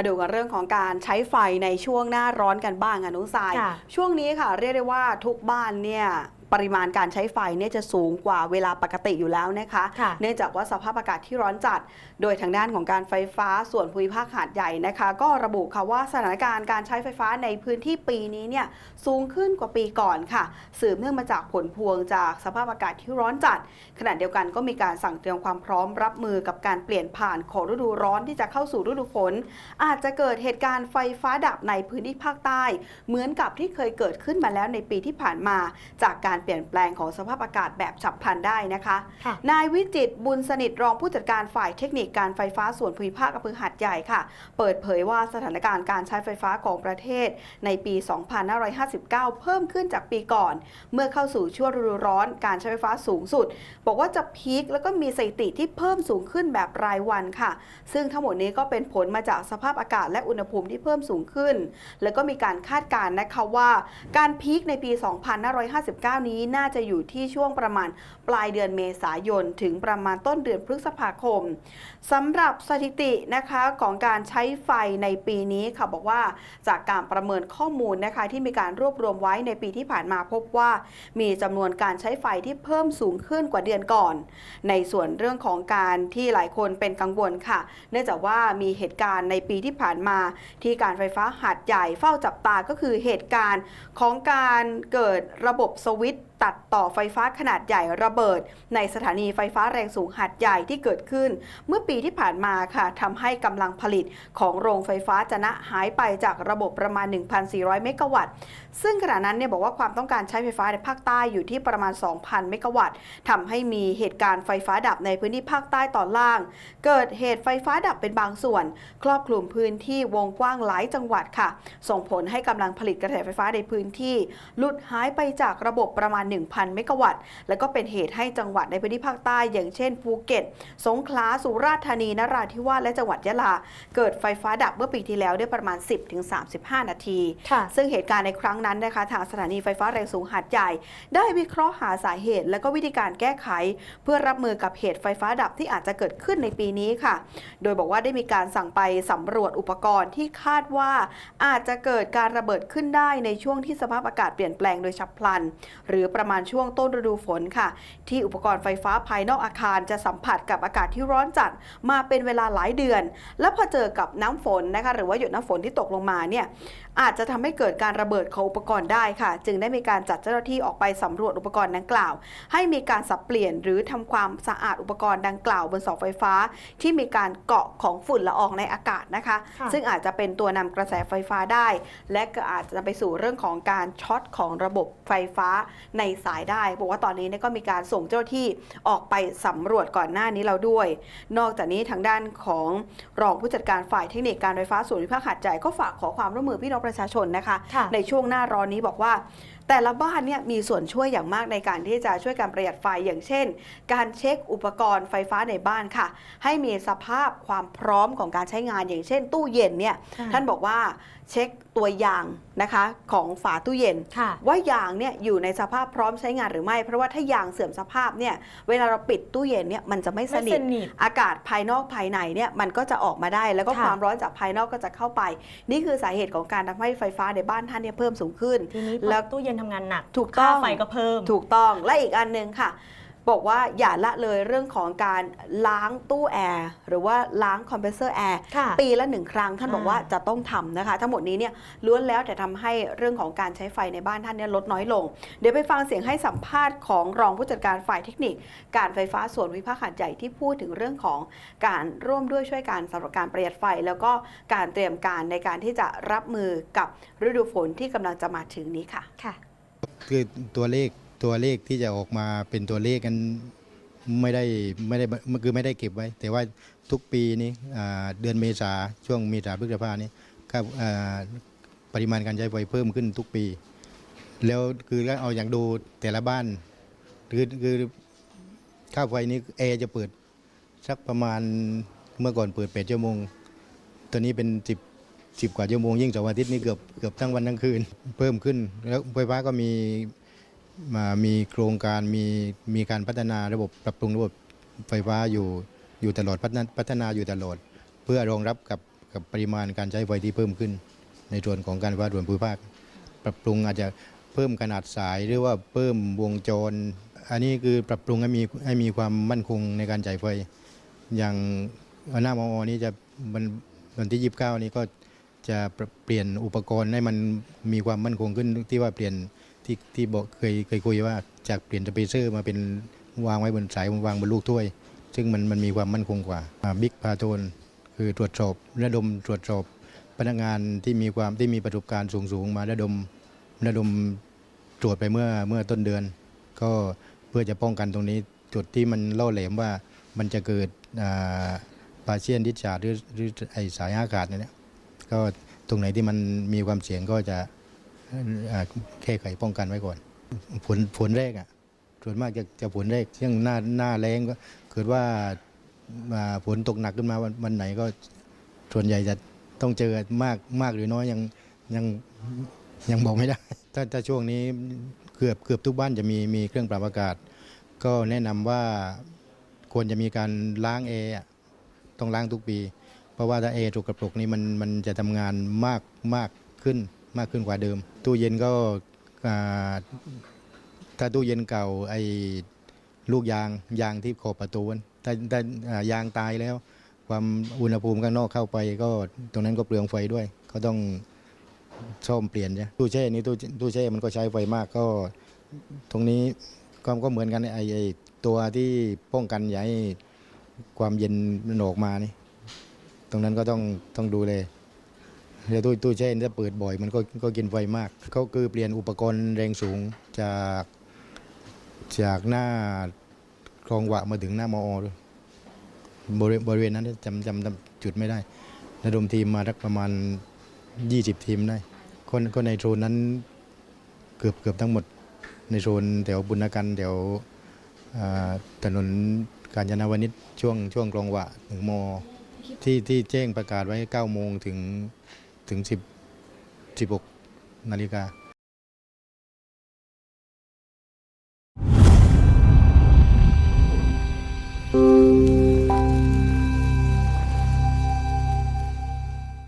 มาดูกันเรื่องของการใช้ไฟในช่วงหน้าร้อนกันบ้างอะนุสายค่ะช่วงนี้ค่ะ เรียกได้ว่าทุกบ้านเนี่ย ปริมาณการใช้ไฟเนี่ยจะสูงกว่าเวลาปกติอยู่แล้วนะคะ ค่ะ เนื่องจากว่าสภาพอากาศที่ร้อนจัด โดยทางด้านของการไฟฟ้าส่วนภูมิภาคหาดใหญ่นะคะ ก็ระบุค่ะว่าสถานการณ์การใช้ไฟฟ้าในพื้นที่ปีนี้เนี่ยสูงขึ้นกว่าปีก่อนค่ะ สืบเนื่องมาจากผลพวงจากสภาพอากาศที่ร้อนจัด ขณะเดียวกันก็มีการสั่งเตรียมความพร้อมรับมือกับการเปลี่ยนผ่านของฤดูร้อนที่จะเข้าสู่ฤดูฝน อาจจะเกิดเหตุการณ์ไฟฟ้าดับในพื้นที่ภาคใต้ เหมือนกับที่เคยเกิดขึ้นมาแล้วในปีที่ผ่านมา จากการเปลี่ยนแปลงของสภาพอากาศแบบฉับพลันได้นะคะค่ะนายวิจิตรบุญสนิทรองผู้จัดการฝ่ายเทคนิคการไฟฟ้าส่วนภูมิภาคอำเภอหาดใหญ่ค่ะ เปิดเผยว่าสถานการณ์การใช้ไฟฟ้าของประเทศ ในปี 2559 เพิ่มขึ้นจากปีก่อน เมื่อเข้าสู่ช่วงฤดูร้อนการใช้ไฟฟ้าสูงสุด บอกว่าจะพีคแล้วก็มีสถิติที่เพิ่มสูงขึ้นแบบรายวันค่ะ ซึ่งทั้งหมดนี้ก็เป็นผลมาจากสภาพอากาศและอุณหภูมิที่เพิ่มสูงขึ้น แล้วก็มีการคาดการณ์นะคะว่า การพีคในปี 2559นี้น่าจะอยู่ที่ช่วงประมาณปลายเดือนเมษายน ถึงประมาณต้นเดือนพฤษภาคมสำหรับสถิตินะคะของการใช้ไฟในปีนี้ค่ะบอกว่าจากการประเมินข้อมูลนะคะที่มีการรวบรวมไว้ในปีที่ผ่านมาพบว่ามีจำนวนการใช้ไฟที่เพิ่มสูงขึ้นกว่าเดือนก่อน ในส่วนเรื่องของการที่หลายคนเป็นกังวลค่ะ เนื่องจากว่ามีเหตุการณ์ในปีที่ผ่านมาที่การไฟฟ้าหาดใหญ่เฝ้าจับตาก็คือเหตุการณ์ของการเกิดระบบสวิตช์ ตัดต่อไฟฟ้าขนาดใหญ่ระเบิด ในสถานีไฟฟ้าแรงสูงหาดใหญ่ที่เกิดขึ้น เมื่อปีที่ผ่านมาค่ะทำให้กำลังผลิตของโรงไฟฟ้าจะนะหายไปจากระบบประมาณ 1,400 เมกะวัตต์ ซึ่งขณะนั้นเนี่ยบอกว่าความต้องการใช้ไฟฟ้าในภาคใต้อยู่ที่ประมาณ 2,000 เมกะวัตต์ทำให้มีเหตุการณ์ไฟฟ้าดับในพื้นที่ภาคใต้ตอนล่าง เกิดเหตุไฟฟ้าดับเป็นบางส่วน ครอบคลุมพื้นที่วงกว้างหลายจังหวัดค่ะ ส่งผลให้กำลังผลิตกระแสไฟฟ้าในพื้นที่หลุดหายไปจากระบบประมาณ1,000 เมกะวัตต์ แล้วก็เป็นเหตุให้จังหวัดในพื้นที่ภาคใต้ อย่างเช่นภูเก็ต สงขลา สุราษฎร์ธานี นราธิวาส และจังหวัดยะลา เกิดไฟฟ้าดับเมื่อปีที่แล้วได้ประมาณ 10-35 นาทีค่ะซึ่งเหตุการณ์ในครั้งนั้นนะคะ ทางสถานีไฟฟ้าแรงสูงหาดใหญ่ ได้วิเคราะห์หาสาเหตุ และก็วิธีการแก้ไข เพื่อรับมือกับเหตุไฟฟ้าดับที่อาจจะเกิดขึ้นในปีนี้ค่ะ โดยบอกว่าได้มีการสั่งไปสำรวจอุปกรณ์ที่คาดว่า อาจจะเกิดการระเบิดขึ้นได้ในช่วงที่สภาพอากาศเปลี่ยนแปลงโดยฉับพลัน หรือประมาณช่วงต้นฤดูฝนค่ะ ที่อุปกรณ์ไฟฟ้าภายนอกอาคารจะสัมผัสกับอากาศที่ร้อนจัดมาเป็นเวลาหลายเดือน แล้วพอเจอกับน้ำฝนนะคะหรือว่าหยดน้ำฝนที่ตกลงมาเนี่ยอาจจะทำให้เกิดการระเบิดของอุปกรณ์ได้ค่ะ จึงได้มีการจัดเจ้าหน้าที่ออกไปสำรวจอุปกรณ์ดังกล่าว ให้มีการสับเปลี่ยนหรือทำความสะอาดอุปกรณ์ดังกล่าวบนเสาไฟฟ้า ที่มีการเกาะของฝุ่นละอองในอากาศนะคะค่ะซึ่งอาจจะเป็นตัวนำกระแสไฟฟ้าได้ และก็อาจจะไปสู่เรื่องของการช็อตของระบบไฟฟ้าในสายได้ บอกว่าตอนนี้เนี่ยก็มีการส่งเจ้าหน้าที่ออกไปสำรวจก่อนหน้านี้เราด้วย นอกจากนี้ทางด้านของรองผู้จัดการฝ่ายเทคนิคการไฟฟ้าส่วนภูมิภาคหาดใหญ่ก็ฝากขอความร่วมมือพี่น้องประชาชนนะคะค่ะในช่วงหน้าร้อนนี้บอกว่า แต่ละบ้านเนี่ยมีส่วนช่วยอย่างมากในการที่จะช่วยการประหยัดไฟอย่างเช่น การเช็คอุปกรณ์ไฟฟ้าในบ้านค่ะ ให้มีสภาพความพร้อมของการใช้งานอย่างเช่น ตู้เย็นเนี่ยค่ะท่านบอกว่าเช็คตัวอย่างนะคะของฝาตู้เย็นค่ะว่ายางเนี่ยอยู่ในสภาพพร้อมใช้งานหรือไม่ เพราะว่าถ้ายางเสื่อมสภาพเนี่ยเวลาเราปิดตู้เย็นเนี่ยมันจะไม่สไม่นิสทนิทอากาศภายนอกภายในเนี่ยมันก็จะออกมาได้ แล้วก็ค่ะความร้อนจากภายนอกก็จะเข้าไป นี่คือสาเหตุของการทำให้ไฟฟ้าในบ้านท่านเนี่ยเพิ่มสูงขึ้นทีนี้แล้แล้ววตู้เย็นทำงานหนักถูกต้อง ค่าไฟก็เพิ่ม ถูกต้องและอีกอันหนึ่งค่ะ บอกว่าอย่าละเลยเรื่องของการล้างตู้แอร์หรือว่าล้างคอมเพรสเซอร์แอร์ค่ะ ปีละหนึ่งครั้งท่านบอกอ่าว่าจะต้องทำนะคะ ทั้งหมดนี้เนี่ยล้วนแล้วแต่ทำให้เรื่องของการใช้ไฟในบ้านท่านเนี่ยลดน้อยลง เดี๋ยวไปฟังเสียงให้สัมภาษณ์ของรองผู้จัดการฝ่ายเทคนิค การไฟฟ้าส่วนวิภาคหาดใหญ่ที่พูดถึงเรื่องของการร่วมด้วยช่วยกันสำหรับการประหยัดไฟ แล้วก็การเตรียมการในการที่จะรับมือกับฤดูฝนที่กำลังจะมาถึงนี้ค่ะ ค่ะ คือตัวเลขตัวเลขที่จะออกมาเป็นตัวเลขกันไม่ได้ไม่ได้คือไม่ได้เก็บไว้ แต่ว่าทุกปีนี้เดือนเมษาช่วงเมษาพฤษภานี้ก็ปริมาณการใช้ไฟเพิ่มขึ้นทุกปี แล้วคือถ้าเอาอย่างดูแต่ละบ้านคือคือค่าไฟนี้แอร์จะเปิดสักประมาณเมื่อก่อนเปิดแปดชั่วโมง ตอนนี้เป็นสิบ สิบกว่าชั่วโมงยิ่งเสาร์อาทิตย์นี่เกือบเกือบทั้งวันทั้งคืน เพิ่มขึ้น แล้วไฟฟ้าก็มีมามีโครงการมีมีการพัฒนาระบบปรับปรุงระบบไฟฟ้าอยู่อยู่ตลอดพัฒนาพัฒนาอยู่ตลอด เพื่อรองรับกับกับปริมาณการใช้ไฟที่เพิ่มขึ้น ในส่วนของการไฟฟ้าส่วนภูมิภาค ปรับปรุงอาจจะเพิ่มขนาดสายหรือว่าเพิ่มวงจร อันนี้คือปรับปรุงให้มีให้มีความมั่นคงในการจ่ายไฟอย่างหน้ามอนี้จะมันวันที่29นี้ก็ จะเปลี่ยนอุปกรณ์ให้มันมีความมั่นคงขึ้นที่ว่าเปลี่ยนที่ที่บอกเคยเคยคุยว่าจากเปลี่ยนสเปเซอร์มาเป็นวางไว้บนสายวางบนลูกถ้วย ซึ่งมันมันมีความมั่นคงกว่าบิ๊กพาโทนคือตรวจสอบระดมตรวจสอบพนักงานที่มีความที่มีประสบการณ์สูงๆมาระดมระดมตรวจไปเมื่อเมื่อต้นเดือน ก็เพื่อจะป้องกันตรงนี้จุดที่มันเล่าแหลมว่ามันจะเกิดปาเชียนดิชาหรือหรือไอสายอากาศเนี่ย ก็ตรงไหนที่มันมีความเสี่ยงก็จะแก้ไขป้องกันไว้ก่อน ผลผลแรกอะส่วนมากจะจะผลแรกเช่นหน้าหน้าแรงก็เกิดว่าฝนตกหนักขึ้นมาวันวันไหนก็ส่วนใหญ่จะต้องเจอมากมากหรือน้อยยังยังยังบอกไม่ได้ ถ้าถ้าช่วงนี้เกือบเกือบทุกบ้านจะมีมีเครื่องปรับอากาศ ก็แนะนำว่าควรจะมีการล้างแอร์ต้องล้างทุกปี เพราะว่าถ้าแอร์ถูกกระปรกนี่มันมันจะทำงานมากมากขึ้นมากขึ้นกว่าเดิม ตู้เย็นก็ถ้าตู้เย็นเก่าไอ้ลูกยางยางที่ขอบประตูมันถ้าถ้าอ่ยางตายแล้ว ความอุณหภูมิข้างนอกเข้าไป ก็ตรงนั้นก็เปลืองไฟด้วย ก็ต้องซ่อมเปลี่ยนใช่ตู้แช่นี้ตู้ตู้แช่มันก็ใช้ไฟมากก็ ตรงนี้ก็ก็เหมือนกันไอ้ไอ้ตัวที่ป้องกันอย่าให้ความเย็นมันออกมานี่ ตรงนั้นก็ต้องต้องดูเลยเดี๋ยวตู้ตู้แช่ถ้าเปิดบ่อยมันก็ก็กินไฟมากเขาคือเปลี่ยนอุปกรณ์แรงสูงจากจากหน้าคลองวะมาถึงหน้ามอบริเวณบริเวณนั้นจำจำจุดไม่ได้ระดมทีมมาสักประมาณ 20 ทีมได้ คนคนในโซนนั้นเกือบเกือบทั้งหมดในโซนแถวบุญกันแถวถนนกาญจนาวนิชช่วงช่วงกลองวะถึงมอ ที่ที่แจ้งประกาศไว้9โมงถึงถึง10 16นาฬิกา